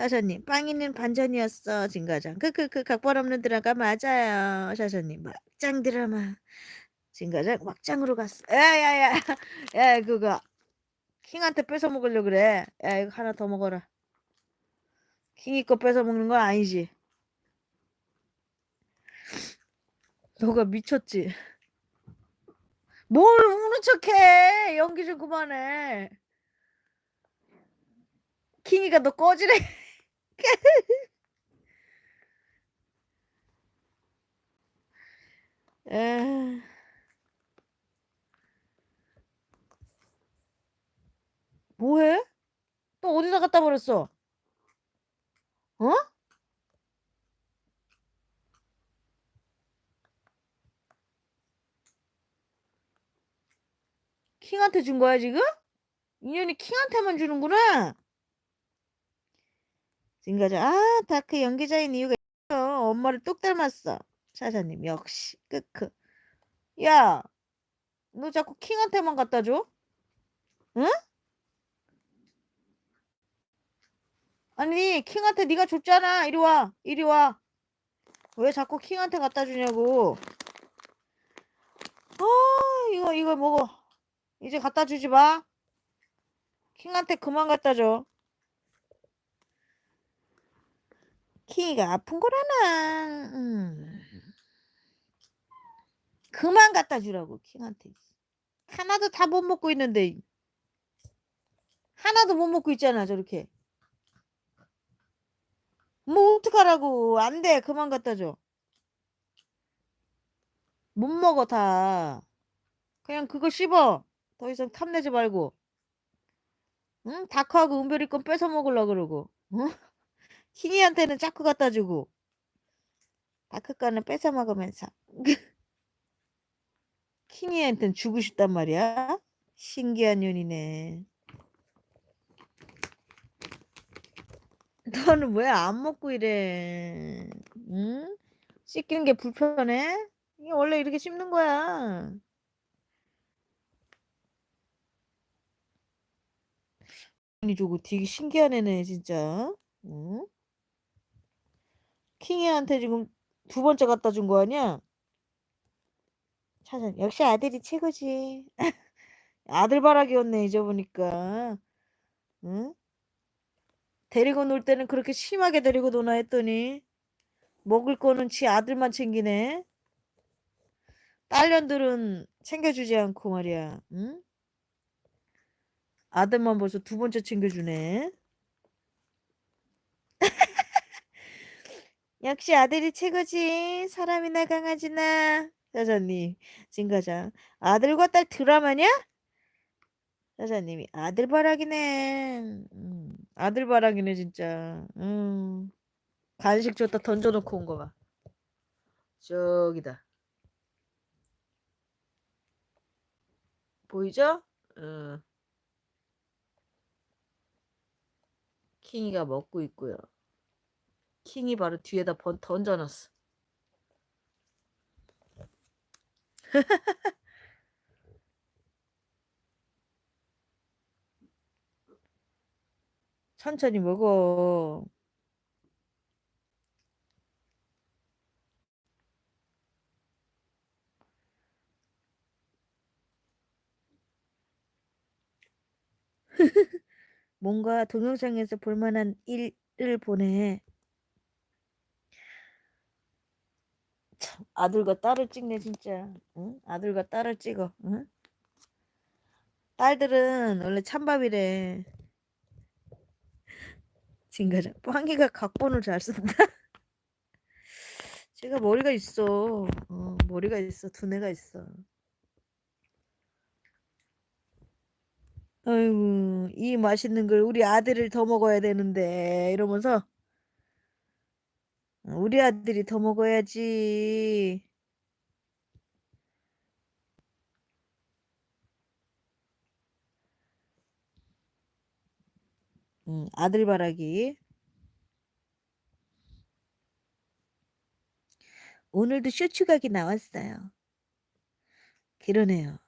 샤샤님. 빵이는 반전이었어. 진과장. 크크크. 각본 없는 드라마. 맞아요. 샤샤님. 막장 드라마. 진과장 막장으로 갔어. 야 야 야. 야 그거. 킹한테 뺏어 먹으려 그래. 야 이거 하나 더 먹어라. 킹이 거 뺏어 먹는 건 아니지. 너가 미쳤지. 뭘 우는 척해. 연기 좀 그만해. 킹이가 너 꺼지래 에... 뭐해? 또 어디다 갖다 버렸어? 어? 킹한테 준 거야 지금? 인연이 킹한테만 주는구나. 진가자 아 다크 연기자인 이유가 있어. 엄마를 똑 닮았어. 차자님 역시 크크. 야, 너 자꾸 킹한테만 갖다 줘? 응? 아니 킹한테 네가 줬잖아. 이리 와, 이리 와. 왜 자꾸 킹한테 갖다 주냐고. 아 이거 이거 먹어. 이제 갖다 주지 마. 킹한테 그만 갖다 줘. 킹이가 아픈 거라나. 음. 그만 갖다 주라고 킹한테. 하나도 다 못 먹고 있는데. 하나도 못 먹고 있잖아 저렇게. 뭐 어떡하라고. 안 돼. 그만 갖다 줘. 못 먹어 다. 그냥 그거 씹어. 더 이상 탐내지 말고. 응? 다크하고 은별이 건 뺏어 먹으려 그러고. 응? 킹이한테는 자꾸 갖다 주고. 다크 거는 뺏어 먹으면서. 킹이한테는 주고 싶단 말이야. 신기한 년이네. 너는 왜 안 먹고 이래? 응? 씻기는 게 불편해? 이게 원래 이렇게 씹는 거야. 이 주고 되게 신기한 애네 진짜. 응? 킹이한테 지금 두 번째 갖다 준 거 아니야? 차선 역시 아들이 최고지. 아들 바라기였네 잊어보니까. 응? 데리고 놀 때는 그렇게 심하게 데리고 노나 했더니 먹을 거는 지 아들만 챙기네. 딸년들은 챙겨주지 않고 말이야. 응? 아들만 벌써 두 번째 챙겨주네. 역시 아들이 최고지. 사람이나 강아지나. 여자님, 진가자. 아들과 딸 드라마냐? 여자님이 아들 바라기네. 음, 아들 바라기네 진짜. 음, 간식 줬다 던져놓고 온 거 봐. 저기다. 보이죠? 어. 킹이가 먹고 있고요. 킹이 바로 뒤에다 번, 던져놨어. 천천히 먹어. 뭔가 동영상에서 볼만한 일을 보내. 아들과 딸을 찍네 진짜. 응? 아들과 딸을 찍어. 응? 딸들은 원래 찬밥이래. 진가자. 빵이가 각본을 잘 쓴다. 제가 머리가 있어. 어, 머리가 있어. 두뇌가 있어. 아이고, 이 맛있는 걸 우리 아들을 더 먹어야 되는데 이러면서 어, 우리 아들이 더 먹어야지. 음, 아들 바라기. 오늘도 쇼츠각이 나왔어요. 그러네요.